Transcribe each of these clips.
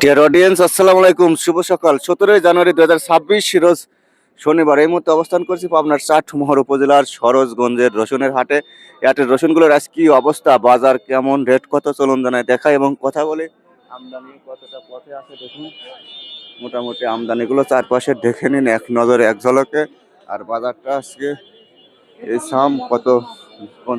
Dear audience আসসালামু আলাইকুম শুভ সকাল। সতেরোই জানুয়ারি দু হাজার শনিবার। এই মুহূর্তে অবস্থান করছি পাবনার চাটমোহর উপজেলার সরোজগঞ্জের রসুনের হাটে। রসুনগুলোর আজ কি অবস্থা? বাজার কেমন? রেট কত? চলন জানায় দেখা এবং কথা বলে। আমদানি কতটা পথে আছে দেখুন। মোটামুটি আমদানিগুলো চারপাশে দেখে নিন, এক নজরে, এক ঝলকে। আর বাজারটা আজকে এই সাম, কত? কোন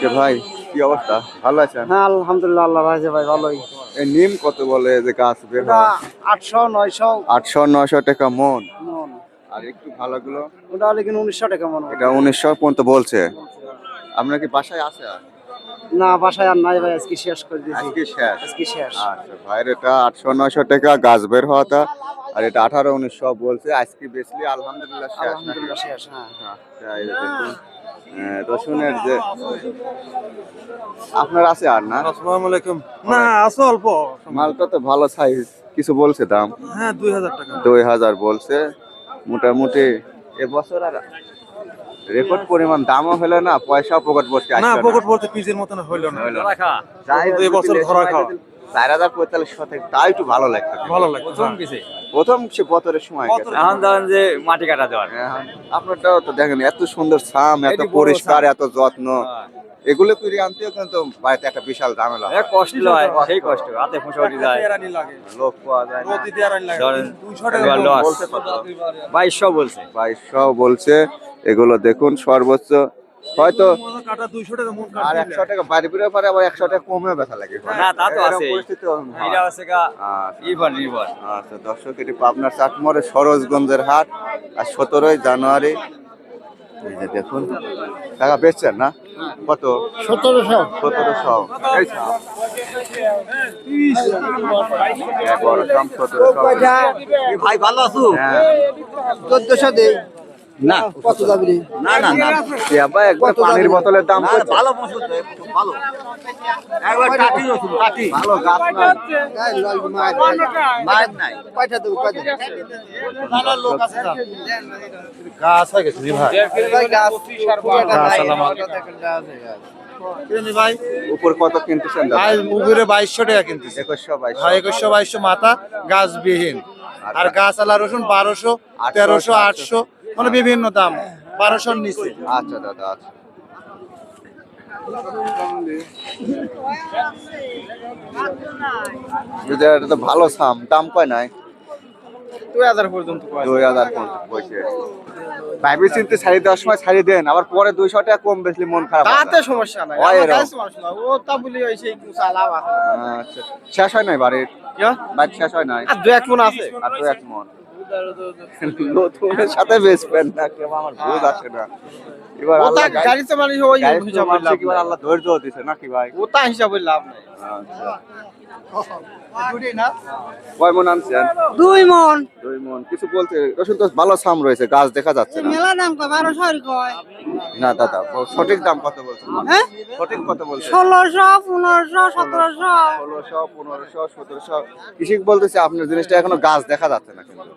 কে ভাই কি অবস্থা? ভালো আছেন? হ্যাঁ আলহামদুলিল্লাহ আল্লাহ রাখছে ভাই ভালোই। এই নিম কত বলে যে গাছ বের আটশো নয়শো। আটশো নয়শো টাকা মন। মন। আর একটু ভালোগুলো ওটা হলে কিন্তু উনিশশো টাকা মন এটা উনিশশো পর্যন্ত বলছে। আপনার কি বাসায় আছে? না বাসায় আর নাই ভাই আজকে শেষ করে দিয়েছি। আজকে শেষ? আজকে শেষ। আচ্ছা ভাইয়ের এটা আটশো নয়শো টাকা গাছ বের হওয়াটা আর এটা আঠারো উনিশশো বলছে আজকে বেচলি আলহামদুলিল্লাহ আলহামদুলিল্লাহ শেষ হ্যাঁ। আচ্ছা, এই যে দেখুন, আহ, রসুনের যে আপনার আছে আর না? আসসালামু আলাইকুম। না আছে অল্প। মালটা তো ভালো সাইজ কিছু বলছে দাম? হ্যাঁ দুই হাজার টাকা। দুই হাজার বলছে মোটামুটি এবছর আর রেকর্ড পরিমাণ দামও হলো না পয়সা পকেট বসে না পকেট বলতে পিজের মতন হইল না। দুই বছর ধরা খাওয়া। চার হাজার একটু ভালো লাগতো ভালো লাগে প্রথম সে বছরের সময় গেছে। এখন ধরেন যে মাটি কাটা দেওয়ার। এখন আপনারটাও তো দেখেন এত সুন্দর ছাম এত এটি বড় পরিষ্কার এত যত্ন। এগুলো করে আনতেও কিন্তু বাড়িতে একটা বিশাল ঝামেলা এ কষ্ট হয় সেই কষ্ট হাতে ফুসে উঠে যায় লাগে। লোক পাওয়া যায় না। প্রতি তেরানি লাগে। ধরেন দুইশো টাকা এবার লস বলছে কত? বাইশশো বলছে। বাইশশো বলছে এগুলো দেখুন সর্বোচ্চ। হয়তো কাটা টাকা আর একশো টাকা বাড়ি বেরোয় পারে আবার একশো টাকা কমেও ব্যথা লাগে। না, তা তো এরকম আছেই। পরিস্থিতি হয়। এটা হচ্ছে গা আচ্ছা, নির্ভর নির্ভর আচ্ছা দর্শক এটি পাবনার চাটমোড়ে সরোজগঞ্জের হাট আর সতেরোই জানুয়ারি। এই যে দেখুন টাকা বেচছেন না? কত? সতেরোশো। সতেরোশো। ভাই ভালো আছো? হ্যাঁ। চোদ্দশো দেই। না কত দাবি না না না এ একবার পানির বোতলের দাম ভালো মসুর ভালো। একবার কাটি রসুন কাটি। ভালো গাছ নাই নাই। কয়টা দেবো কয়টা ভাই। ভাই উপর কত কিনতেছেন উপরে বাইশশো টাকা কিনতেছে। একুশশো বাইশ একুশশো বাইশশো মাথা গাছ বিহীন আর গাছ আলা রসুন বারোশো তেরোশো আটশো। মানে বিভিন্ন দাম বারোশোর নিচে। আচ্ছা দাদা আচ্ছা। এটা এটা তো ভালো সাম দাম কয় নাই? দুই হাজার পর্যন্ত দুই হাজার পর্যন্ত পয়সা ভাইবি চিনতে ছাড়ি দেওয়ার সময় দেন আবার পরে দুইশো টাকা কম মন খারাপ তাতে সমস্যা নাই। আমার এরকম। কাছে সমস্যা নাই। ও তা বলি ওই সেই আচ্ছা। শেষ হয় নাই বাড়ির? বাড়ি শেষ হয় নাই? আর দু এক মন আছে। আর তো এক মন। নতুনের সাথে ফ্রেন্ড না কেউ আমার বুঝ আসে না। এবার আল্লাহ গাড়িতে মানে ওই গাড়ি হিসাবে এবার আল্লাহ ধৈর্য দিছে নাকি ভাই? ওটা হিসাবে লাভ নাই। আচ্ছা। কয় মন আনছেন? দুই মন। দুই মন। কিছু বলতে রসুন তো ভালো সাম রয়েছে গাছ দেখা যাচ্ছে না। মেলা দাম কয় বারোশো কয়। না দাদা সঠিক দাম কত বলছেন? হ্যাঁ? সঠিক কত বলছেন? ষোলোশো পনেরোশো সতেরোশো। ষোলোশো পনেরোশো সতেরোশো। বলতেছে আপনার জিনিসটা এখনও গাছ দেখা যাচ্ছে না কিন্তু।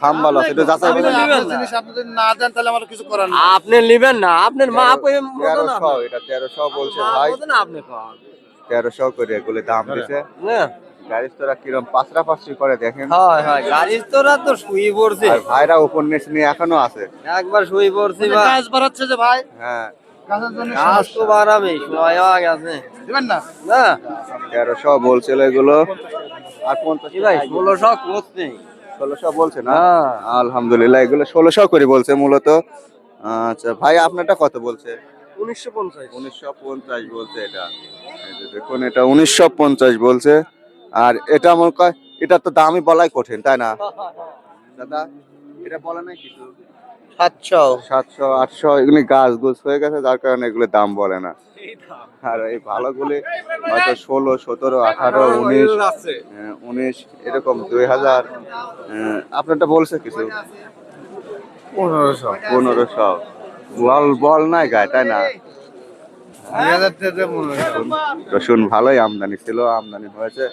ফার্ম ভালো আছে এটা যাচাই করে জিনিস আপনি যদি না দেন তাহলে আমার কিছু করার নেই। আপনি নেবেন না আপনার মা তেরোশো এটা তেরোশো বলছে ভাই। না আপনি খান তেরোশো করে এগুলো দাম দিছে। গাড়ি তোরা কিরম পাঁচরা পাঁচরি করে দেখেন। হয় হয়। গাড়ির তো শুয়ে পড়ছে। আর ভাইরা উপন্যাস নিয়ে এখনও আছে। একবার শুয়ে পড়ছি গাছ বাড়াচ্ছে যে ভাই। হ্যাঁ। গাছের তো বাড়াবে সময় গেছে। দিবেন না? না। তেরোশো বলছিল এগুলো। আর পঞ্চাশ কি ভাই ষোলোশো করছে। ষোলোশো বলছে না? হ্যাঁ আলহামদুলিল্লাহ এগুলো ষোলোশো করে বলছে মূলত। আচ্ছা ভাই আপনারটা কত বলছে? উনিশশো পঞ্চাশ। উনিশশো পঞ্চাশ বলছে এটা। দেখুন এটা উনিশশো পঞ্চাশ বলছে। আর এটা আমার এটা তো দামই বলাই কঠিন তাই না? দাদা? এটা বলা নাই কিছু? সাতশো। সাতশো আটশো এগুলি গাছ গুছ হয়ে গেছে যার কারণে এগুলো দাম বলে না। আর এই ভালোগুলি হয়তো ষোলো সতেরো আঠারো উনিশ উনিশ এরকম দুই হাজার আপনারটা বলছে কিছু? পনেরোশো। পনেরোশো। বল বল নাই গায়ে তাই না? রসুন ভালোই আমদানি ছিল আমদানি হয়েছে।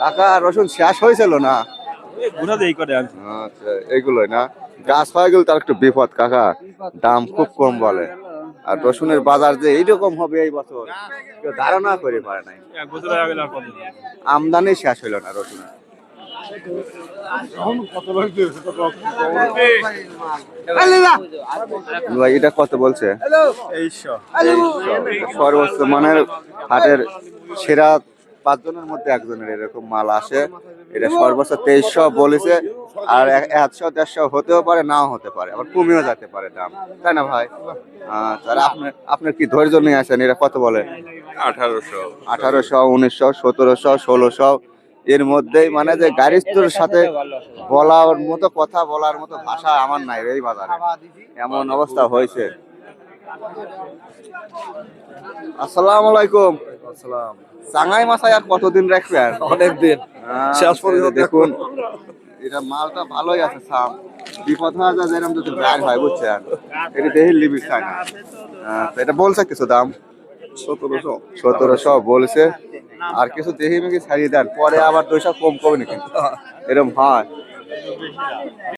কাকা রসুন শেষ হয়েছিল না? আচ্ছা এগুলোই না? গাছ হয়ে গেলে তার একটু বিপদ কাকা। দাম খুব কম বলে। আর রসুনের বাজার যে এইরকম হবে এই বছর কেউ ধারণা করে পারে নাই। আমদানি শেষ হইল না রসুন এটা কত বলছে? সর্বোচ্চ মানের হাটের সেরা পাঁচজনের মধ্যে একজনের এরকম মাল আসে। এটা সর্বোচ্চ তেইশশো বলেছে আর একশো দেড়শো হতেও পারে নাও হতে পারে আবার কমেও যেতে পারে দাম। তাই না ভাই? তাহলে আপনার আপনার কি ধৈর্য নিয়ে আসেন? এরা কত বলে? আঠারোশো। আঠারোশো উনিশশো সতেরোশো ষোলোশো। এর মধ্যেই মানে যে গাড়িস্তর সাথে বলার মতো কথা বলার মতো ভাষা আমার নাই এই বাজারে। এমন অবস্থা হয়েছে। আসসালামু আলাইকুম। চাঙাই মাছাই আর কতদিন রাখবেন অনেক দিন শেষ পর্যন্ত দেখুন। এটা মালটা ভালোই আছে সাম। বিপদ হয়ে যায় যেরকম যদি ব্যাগ হয় বুঝছেন? এটা দেহি লিমিট না এটা বলছে কিছু দাম? সতেরোশো। সতেরোশো বলছে। আর কিছু দেহি মেঘি ছাড়িয়ে দেন পরে আবার দুইশো কম কমে কিন্তু এরকম হয়।